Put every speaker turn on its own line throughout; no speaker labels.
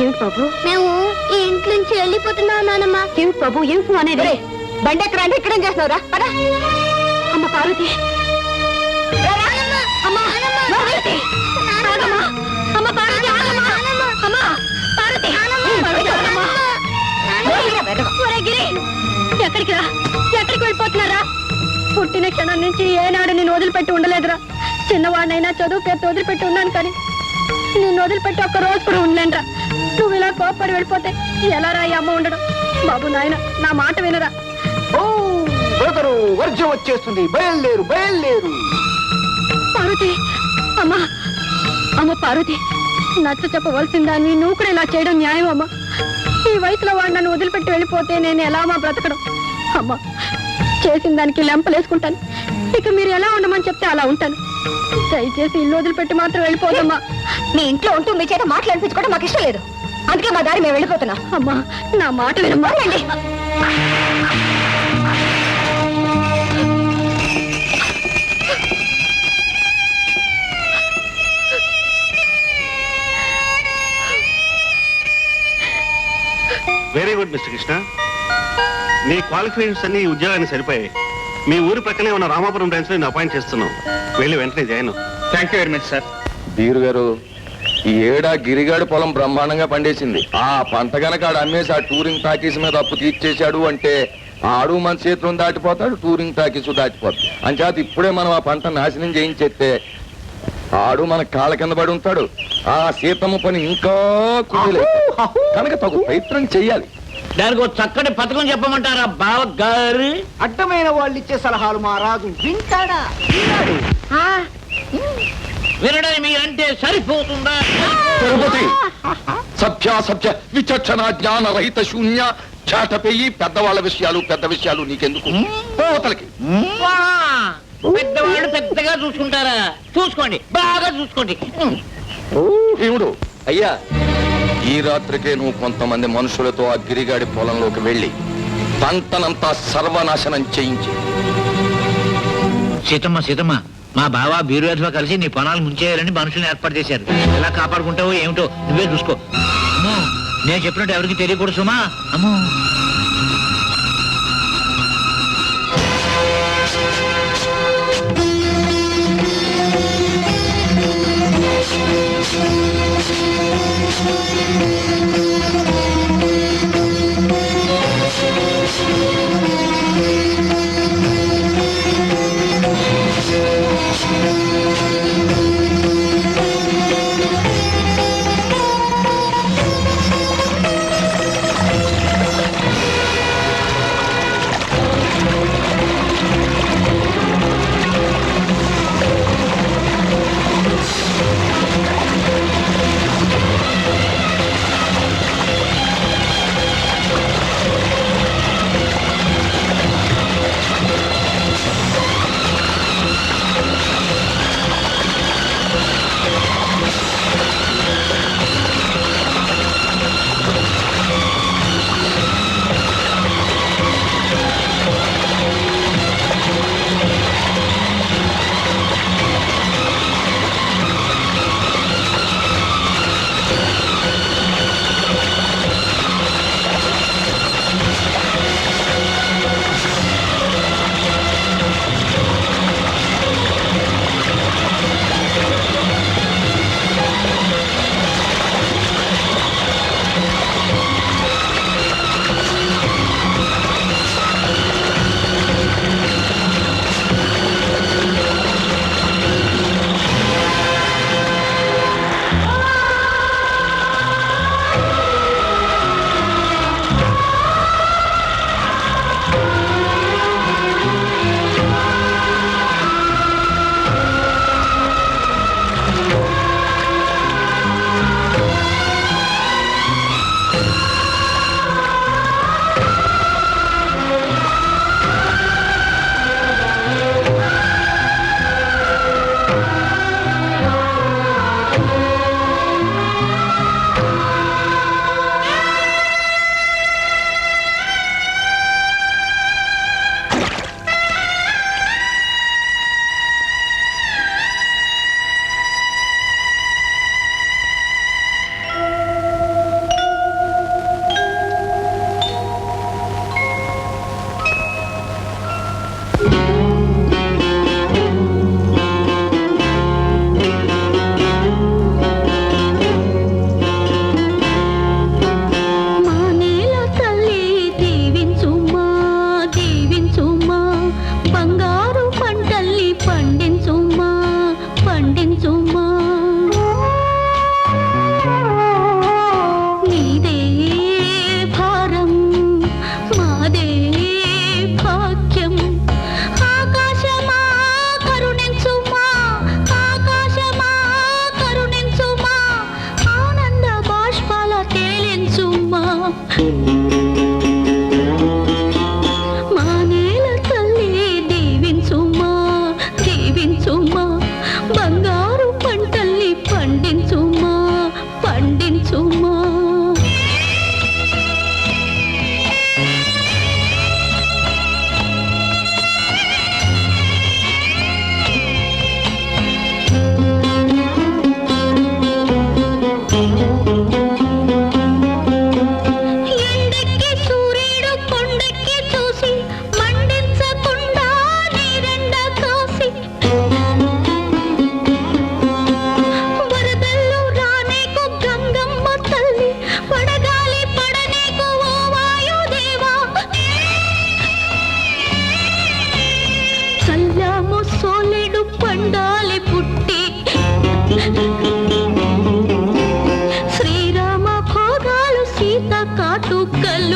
ఏమిటి బాబు?
మేము ఈ ఇంటి నుంచి వెళ్ళిపోతున్నాం నానమ్మ.
ఏమిటి బాబు? ఏమిటి అనేది? బండి ఎక్కడ అంటే ఇక్కడేం చేస్తున్నావురా? పద. అమ్మ పార్వతి. ఎక్కడికి రా? ఎక్కడికి వెళ్ళిపోతున్నారా? పుట్టిన క్షణం నుంచి ఏనాడు నేను వదిలిపెట్టి ఉండలేదురా. చిన్నవాడినైనా చదువు పేరు వదిలిపెట్టి ఉన్నాను కానీ నేను వదిలిపెట్టి ఒక్క రోజు కూడా ఉండలేనురా. నువ్వు ఇలా కోప్పడి వెళ్ళిపోతే ఎలా రా ఈ అమ్మ ఉండడం? బాబు నాయన నా మాట వినరా?
ఓ బ్రదరు వర్జం వచ్చేస్తుంది. బయలుదేరు బయలుదేరు.
పార్వతి అమ్మా అమ్మ పార్వతి నచ్చ చెప్పవలసిందాన్ని నువ్వు కూడా ఇలా చేయడం న్యాయం అమ్మా. ఈ వయసులో వాడు నన్ను వదిలిపెట్టి వెళ్ళిపోతే నేను ఎలా అమ్మా బ్రతకడం? అమ్మా చేసిన దానికి లెంపలేసుకుంటాను ఇక మీరు ఎలా ఉండమని చెప్తే అలా ఉంటాను. దయచేసి ఇల్లు వదిలిపెట్టి మాత్రం వెళ్ళిపోదమ్మా.
మీ ఇంట్లో ఉంటూ మీ చేత మాటలు అనిపించుకోవడం మాకు ఇష్టం లేదు. అందుకే మా దారి మేము వెళ్ళిపోతున్నాం.
అమ్మా నా మాట వినమ్మా.
వెరీ గుడ్ మిస్టర్ కృష్ణ నీ క్వాలిఫికేషన్స్ అన్ని ఉద్యోగానికి సరిపోయాయి. మీ ఊరి ప్రక్కనే ఉన్న రామాపురం బ్రాంచ్లో నేను అపాయింట్ చేస్తున్నాం వెళ్ళి వెంటనే join
thank you very much sir
beer గారు ఈ ఏడా గిరిగాడి పొలం బ్రహ్మాండంగా పండేసింది. ఆ పంట గనక ఆడు అమ్మేసి ఆ టూరింగ్ టాకీస్ మీద అప్పు తీర్చేశాడు అంటే ఆడు మన చేతులను దాటిపోతాడు టూరింగ్ టాకీస్ దాటిపోతాడు అంచేత ఇప్పుడే మనం ఆ పంట నాశనం చేయించేస్తే ఆడు మన కాళ్ళ కింద పడి ఉంటాడు. ఆ సీతమ్మ పని ఇంకా కుదిలేదు కనుక తగు ప్రయత్నం చెయ్యాలి.
దానికి ఒక చక్కటి పథకం చెప్పమంటారా బావ గారు
అడ్డమైన వాళ్ళు ఇచ్చే సలహాలు మా రాజు వింటాడా? విన్నాడు.
మీరంటే సరిపోతుందా?
తిరుపతి. సభ్యాసభ్య విచక్షణ జ్ఞాన రహిత శూన్య చాటపెయ్యి పెద్దవాళ్ళ విషయాలు పెద్ద విషయాలు నీకెందుకు? పోతలకి!
పెద్దవాళ్ళు పెద్దగా చూసుకుంటారా? చూసుకోండి బాగా చూసుకోండి.
భీముడు. అయ్యా ఈ రాత్రికే నువ్వు కొంతమంది మనుషులతో ఆ గిరిగాడి పొలంలోకి వెళ్ళి పంటనంతా సర్వనాశనం చేయించి.
సీతమ్మ సీతమ్మ మా బావ బీరువాతో కలిసి నీ పొలాలు ముంచేయాలని మనుషుల్ని ఏర్పాటు చేశారు. ఎలా కాపాడుకుంటావో ఏమిటో నువ్వే చూసుకో. అమ్మో నేను చెప్పినట్టు ఎవరికి తెలియకూడదు సుమా. అమ్మో.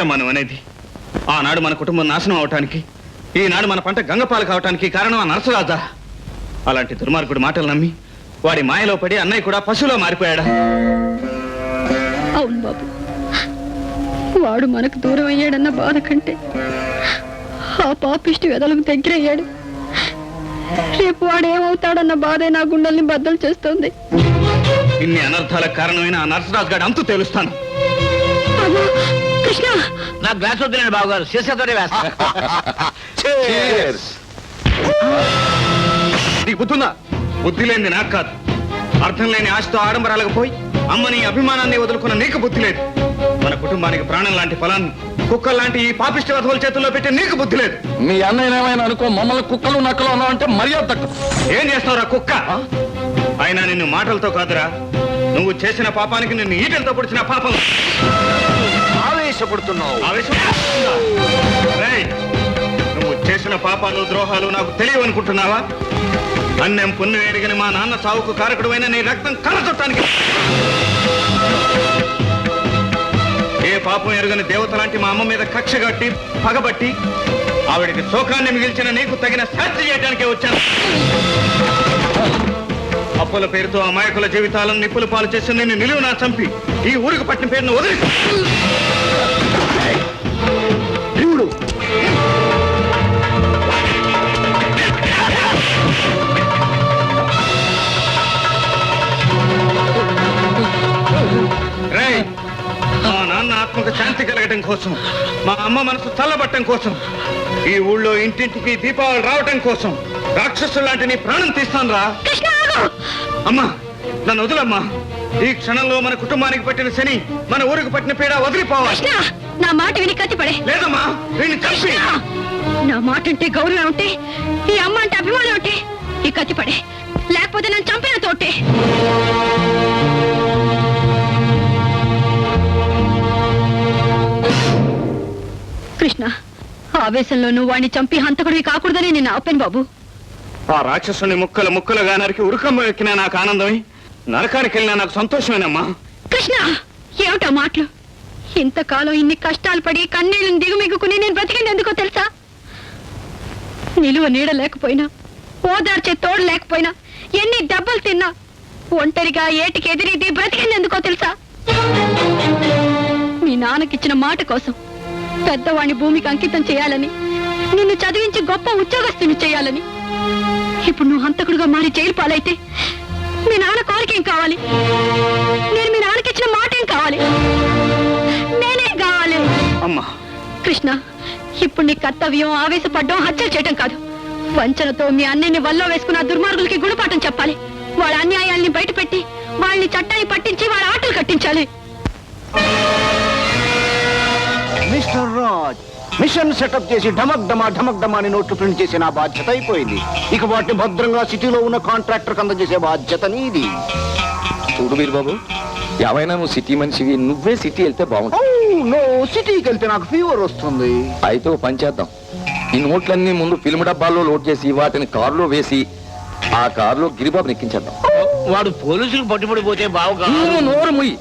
ఏమిటమ్మా నువ్వు అనేది? ఆనాడు మన కుటుంబం నాశనం అవటానికి ఈనాడు మన పంట గంగపాలు కావటానికి కారణం ఆ నరసరాజా. అలాంటి దుర్మార్గుడు మాటలు నమ్మి వాడి మాయలో పడి అన్నయ్య కూడా పశువులో మారిపోయాడా?
అవును బాబు. వాడు మనకు దూరం అయ్యాడన్న బాధ కంటే ఆ పాపిష్టి వెదలకు దగ్గరయ్యాడు రేపు వాడు ఏమవుతాడన్న బాధే నా గుండెల్ని బద్దలు చేస్తుంది.
ఇన్ని అనర్థాలకు కారణమైన ఆ నరసరాజు గారి అంతు తెలుస్తాను.
కృష్ణ
నా గ్లాస్ వద్దులేండి బాబు గారు శీర్షతోనే వేస్తా.
Cheers.
నీకు బుద్ధుందా? బుద్ధి లేనిది నాకు కాదు. అర్థం లేని ఆశతో ఆడంబరాలకు పోయి అమ్మని అభిమానాన్ని వదులుకున్న నీకు బుద్ధి లేదు. మన కుటుంబానికి ప్రాణం లాంటి ఫలాన్ని కుక్కల లాంటి ఈ పాపిష్టి వధువుల చేతుల్లో పెట్టి నీకు బుద్ధి లేదు.
మీ అన్నయ్య ఏమైనా అనుకో మమ్మల్ని కుక్కలు నక్కలు అన్నావంటే మర్యాద తక్కువ.
ఏం చేస్తావురా కుక్క? అయినా నిన్ను మాటలతో కాదురా. నువ్వు చేసిన పాపానికి నిన్ను ఈటలతో పొడిచిన పాపం.
ఆవేశపడుతున్నావు.
నువ్వు చేసిన పాపాలు ద్రోహాలు నాకు తెలియవనుకుంటున్నావా? అన్నం పుణ్యం ఎరిగిన మా నాన్న సావుకు కారకుడువైన నీ రక్తం కలచొట్టానికి ఏ పాపం ఎరుగని దేవత లాంటి మా అమ్మ మీద కక్ష కట్టి పగబట్టి ఆవిడికి శోకాన్ని మిగిల్చిన నీకు తగిన శాస్త్రి చేయడానికే వచ్చాను. అప్పుల పేరుతో అమాయకుల జీవితాలను నిప్పులు పాలు చేసి నిన్ను నిలువునా చంపి. ఈ ఊరికి పట్టిన పేరును వదిలి.
దేవుడు
మా నాన్న ఆత్మకు శాంతి కలగటం కోసం మా అమ్మ మనసు చల్లబట్టం కోసం ఈ ఊళ్ళో ఇంటింటికి దీపావళి రావటం కోసం రాక్షసులు లాంటి నీ ప్రాణం తీస్తాను రా! అమ్మా నన్ను వదులమ్మా. ఈ క్షణంలో మన కుటుంబానికి పట్టిన శని మన ఊరికి పట్టిన పీడ వదిలిపోవాలి.
నా మాట విని కత్తిపడే.
లేదమ్మా వీడిని చంపి.
నా మాట అంటే గౌరవం ఉంటే ఈ అమ్మ అంటే అభిమానం ఉంటే ఈ కత్తిపడే. లేకపోతే నన్ను చంపిన తోటే. కృష్ణ ఆవేశంలో నువ్వు వాడిని చంపి హంతకుడివి కాకూడదని నేను ఆపాను బాబు.
ఆ రాక్షసుని ముక్కలు ముక్కలుగా నరికి ఉరుకమ్మ ఎక్కినా నాకు ఆనందమే? నరకానికి వెళ్ళినా నాకు సంతోషమేనమ్మా.
కృష్ణ ఏమిటా మాటలు? ఇంతకాలం ఇన్ని కష్టాలు పడి కన్నీళ్ళని దిగుమిగుకుని నేను బ్రతికింది ఎందుకో తెలుసా? నిలువ నీడ లేకపోయినా ఓదార్చే తోడు లేకపోయినా ఎన్ని దెబ్బలు తిన్నా ఒంటరిగా ఏటికి ఎదిరిది బ్రతికింది ఎందుకో తెలుసా? మీ నాన్నకిచ్చిన మాట కోసం పెద్దవాణ్ణి భూమికి అంకితం చేయాలని నిన్ను చదివించి గొప్ప ఉద్యోగస్తుని చేయాలని ఇప్పుడు నువ్వు హంతకుడుగా మారి జైలు పాలైతే మీ నాన్న కోరికేం కావాలి? నేను మీ నాన్నకిచ్చిన మాట ఏం కావాలి? నేనేం కావాలి.
అమ్మా.
కృష్ణ ఇప్పుడు నీ కర్తవ్యం ఆవేశపడ్డం హత్యలు చేయటం కాదు. వంచనతో మీ అన్నయ్యని వల్ల వేసుకున్న దుర్మార్గులకి గుణపాఠం చెప్పాలి. వాళ్ళ అన్యాయాల్ని బయటపెట్టి వాళ్ళని చట్టాన్ని పట్టించి వాళ్ళ ఆటలు కట్టించాలి.
మిస్టర్ మిషన్ సెటప్ చేసి ఢమక్ డమా ఢమక్ డమా అని నోట్లు ప్రింట్ చేసే నా బాధ్యత అయిపోయింది. ఇక వాటిని భద్రంగా సిటీలో ఉన్న కాంట్రాక్టర్ అందజేసే బాధ్యత నీది.
చూడు వీరబాబు ఏమైనా నువ్వు సిటీ మనిషివి నువ్వే సిటీ వెళ్తే బాగుంటుంది.
నో సిటీకి వెళ్తే నాకు ఫీవర్ వస్తుంది.
అయితే ఓ పని చేద్దాం. ఈ నోట్లన్నీ ముందు ఫిల్మ్ డబ్బాల్లో లోడ్ చేసి వాటిని కారులో వేసి ఆ కారులో గిరిబాబుని ఎక్కించేద్దాం.
వాడు పోలీసులకు పట్టుబడిపోతే బావుగా.
నువ్వు నోరు ముయ్యి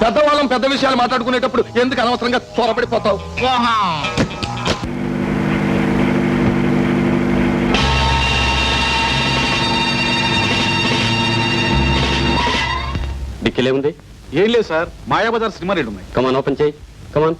పెద్దవాళ్ళం పెద్ద విషయాలు మాట్లాడుకునేటప్పుడు ఎందుకు అనవసరంగా త్వరపడిపోతావు?
డిక్కీలే ఉంది?
ఏం లేదు సార్ మాయాబజార్ సినిమా రేటు ఉన్నాయి
కమాన్ ఓపెన్ చేయి. Come on